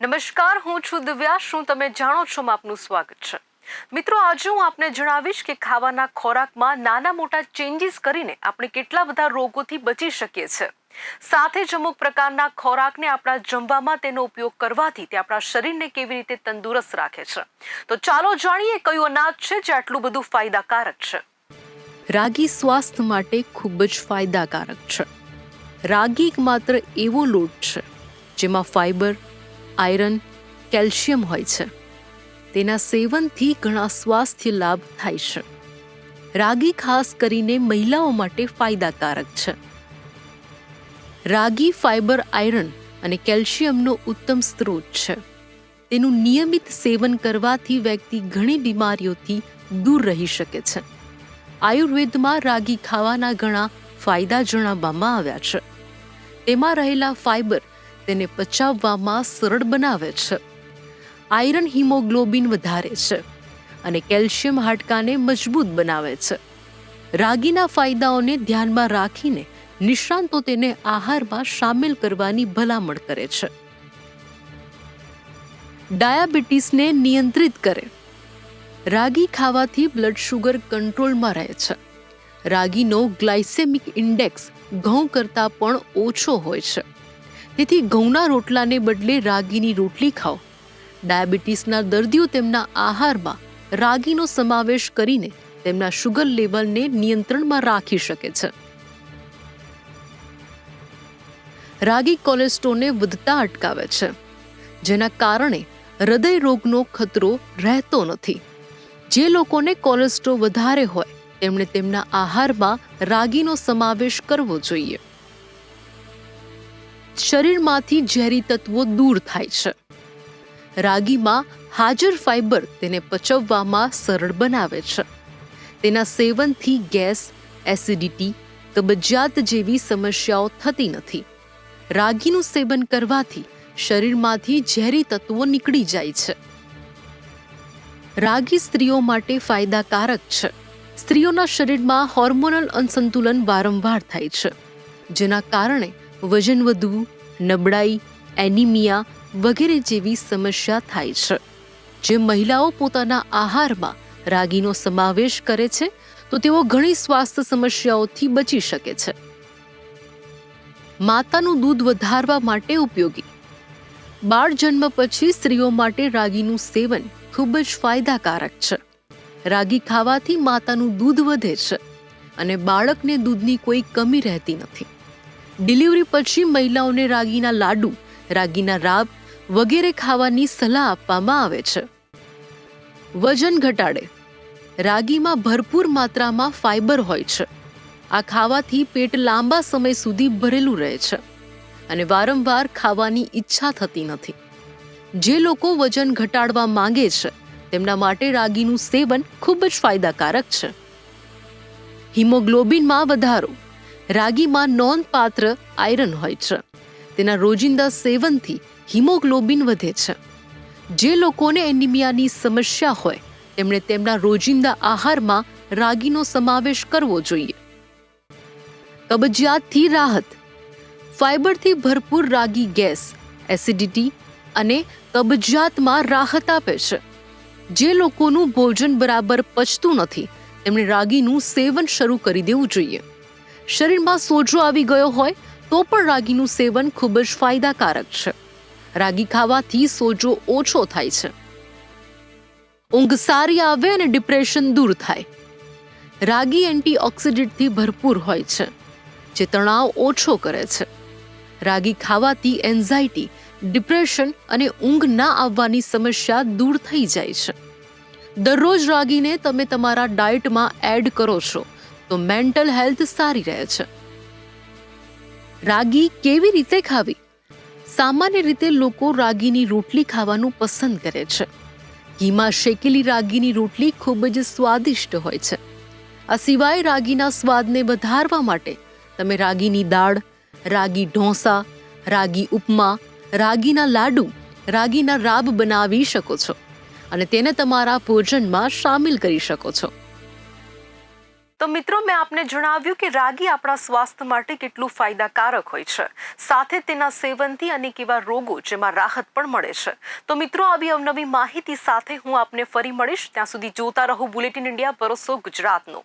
નમસ્કાર, હું છું દિવ્યા. શું તમે જાણો છો આપનું સ્વાગત છે? મિત્રો, આજે હું આપને જણાવીશ કે ખાવાના ખોરાકમાં નાના મોટા ચેન્જીસ કરીને આપણે કેટલા બધા રોગોથી બચી શકીએ છીએ સાથે જ અમુક પ્રકારના ખોરાકને આપણા જમવામાં તેનો ઉપયોગ કરવાથી તે આપણા શરીરને કેવી રીતે તંદુરસ્ત રાખે છે. તો ચાલો જાણીએ કયું અનાજ છે જે આટલું બધું ફાયદાકારક છે. રાગી સ્વાસ્થ્ય માટે ખૂબ જ ફાયદાકારક છે. રાગી એક માત્ર એવો લોટ છે જેમાં ફાઈબર આયરન કેલ્શિયમ હોય છે. તેના સેવનથી ઘણા સ્વાસ્થ્ય લાભ થાય છે. રાગી ખાસ કરીને મહિલાઓ માટે ફાયદાકારક છે. રાગી ફાઇબર આયરન અને કેલ્શિયમનો ઉત્તમ સ્ત્રોત છે. તેનું નિયમિત સેવન કરવાથી વ્યક્તિ ઘણી બીમારીઓથી દૂર રહી શકે છે. આયુર્વેદમાં રાગી ખાવાના ઘણા ફાયદા જણાવવામાં આવ્યા છે. તેમાં રહેલા ફાઈબર તેને પચાવવામાં સરળ બનાવે છે. આયરન હિમોગ્લોબિન વધારે છે અને કેલ્શિયમ હાડકાને મજબૂત બનાવે છે. રાગીના ફાયદાઓને ધ્યાનમાં રાખીને નિષ્ણાંતો તેને આહારમાં સામેલ કરવાની ભલામણ કરે છે. ડાયાબિટીસને નિયંત્રિત કરે. રાગી ખાવાથી બ્લડ શુગર કંટ્રોલમાં રહે છે. રાગીનો ગ્લાયસેમિક ઇન્ડેક્સ ઘઉં કરતાં પણ ઓછો હોય છે. તેથી ઘઉંના રોટલાને બદલે રાગીની રોટલી ખાઓ. ડાયાબિટીસના દર્દીઓ તેમના આહારમાં રાગીનો સમાવેશ કરીને તેમના શુગર લેવલને નિયંત્રણમાં રાખી શકે છે. રાગી કોલેસ્ટ્રોલને વધતા અટકાવે છે, જેના કારણે હૃદય રોગનો ખતરો રહેતો નથી. જે લોકોને કોલેસ્ટ્રોલ વધારે હોય, તેમણે તેમના આહારમાં રાગીનો સમાવેશ કરવો જોઈએ. શરીરમાંથી ઝેરી તત્વો દૂર થાય છે. રાગીમાં હાજર ફાઇબર તેને પચવવામાં સરળ બનાવે છે. તેના સેવનથી ગેસ, એસિડિટી કબજિયાત જેવી સમસ્યાઓ થતી નથી. રાગીનું સેવન કરવાથી શરીરમાંથી ઝેરી તત્વો નીકળી જાય છે. રાગી સ્ત્રીઓ માટે ફાયદાકારક છે. સ્ત્રીઓના શરીરમાં હોર્મોનલ અસંતુલન વારંવાર થાય છે, જેના કારણે વજન વધવું, નબળાઈ, એનિમિયા વગેરે જેવી સમસ્યા થાય છે. જે મહિલાઓ પોતાના આહારમાં રાગીનો સમાવેશ કરે છે, તો તેઓ ઘણી સ્વાસ્થ્ય સમસ્યાઓથી બચી શકે છે. માતાનું દૂધ વધારવા માટે ઉપયોગી. બાળ જન્મ પછી સ્ત્રીઓ માટે રાગીનું સેવન ખૂબ જ ફાયદાકારક છે. રાગી ખાવાથી માતાનું દૂધ વધે છે અને બાળકને દૂધની કોઈ કમી રહેતી નથી. ડિલિવરી પછી મહિલાઓને રાગીના લાડુ, રાગીના રાબ વગેરે ખાવાની સલાહ આપવામાં આવે છે. વજન ઘટાડે. રાગીમાં ભરપૂર માત્રામાં ફાઇબર હોય છે. આ ખાવાથી પેટ લાંબા સમય સુધી ભરેલું રહે છે અને વારંવાર ખાવાની ઈચ્છા થતી નથી. જે લોકો વજન ઘટાડવા માંગે છે, તેમના માટે રાગીનું સેવન ખૂબ જ ફાયદાકારક છે. હિમોગ્લોબિનમાં વધારો. રાગીમાં નોંધપાત્ર આયરન હોય છે. તેના રોજિંદા સેવનથી હિમોગ્લોબિન વધે છે. જે લોકોને એનિમિયાની સમસ્યા હોય, તેમણે તેમના રોજિંદા આહારમાં રાગીનો સમાવેશ કરવો જોઈએ. કબજિયાતથી રાહત. ફાઈબરથી ભરપૂર રાગી ગેસ, એસિડિટી અને કબજિયાતમાં રાહત આપે છે. જે લોકોનું ભોજન બરાબર પચતું નથી, તેમણે રાગીનું સેવન શરૂ કરી દેવું જોઈએ. શરીરમાં સોજો આવી ગયો હોય તો પણ રાગીનું સેવન ખૂબ જ ફાયદાકારક છે. રાગી ખાવાથી સોજો ઓછો થાય છે. ઊંઘ સારી આવે અને ડિપ્રેશન દૂર થાય. રાગી એન્ટીઓક્સિડન્ટથી ભરપૂર હોય છે, જે તણાવ ઓછો કરે છે. રાગી ખાવાથી એન્ઝાઇટી ડિપ્રેશન અને ઊંઘ ના આવવાની સમસ્યા દૂર થઈ જાય છે. દરરોજ રાગીને તમે તમારા ડાયટમાં એડ કરો છો તો મેન્ટલ હેલ્થ સારી રહે છે. રાગી કેવી રીતે ખાવી? સામાન્ય રીતે લોકો રાગીની રોટલી ખાવાનું પસંદ કરે છે. ઘીમાં શેકેલી રાગીની રોટલી ખૂબ જ સ્વાદિષ્ટ હોય છે. આ સિવાય રાગીના સ્વાદને વધારવા માટે તમે રાગીની દાળ, રાગી ઢોસા, રાગી ઉપમા, રાગીના લાડુ, રાગીના રાબ બનાવી શકો છો અને તેને તમારા ભોજનમાં સામેલ કરી શકો છો. તો મિત્રો, મેં આપને જણાવ્યું કે રાગી આપણા સ્વાસ્થ્ય માટે કેટલું ફાયદાકારક હોય છે. સાથે તેના સેવનથી અનેક એવા રોગો જેમાં રાહત પણ મળે છે. તો મિત્રો, આવી અવનવી માહિતી સાથે હું આપને ફરી મળીશ. ત્યાં સુધી જોતા રહો બુલેટિન ઇન્ડિયા, ભરોસો ગુજરાતનો.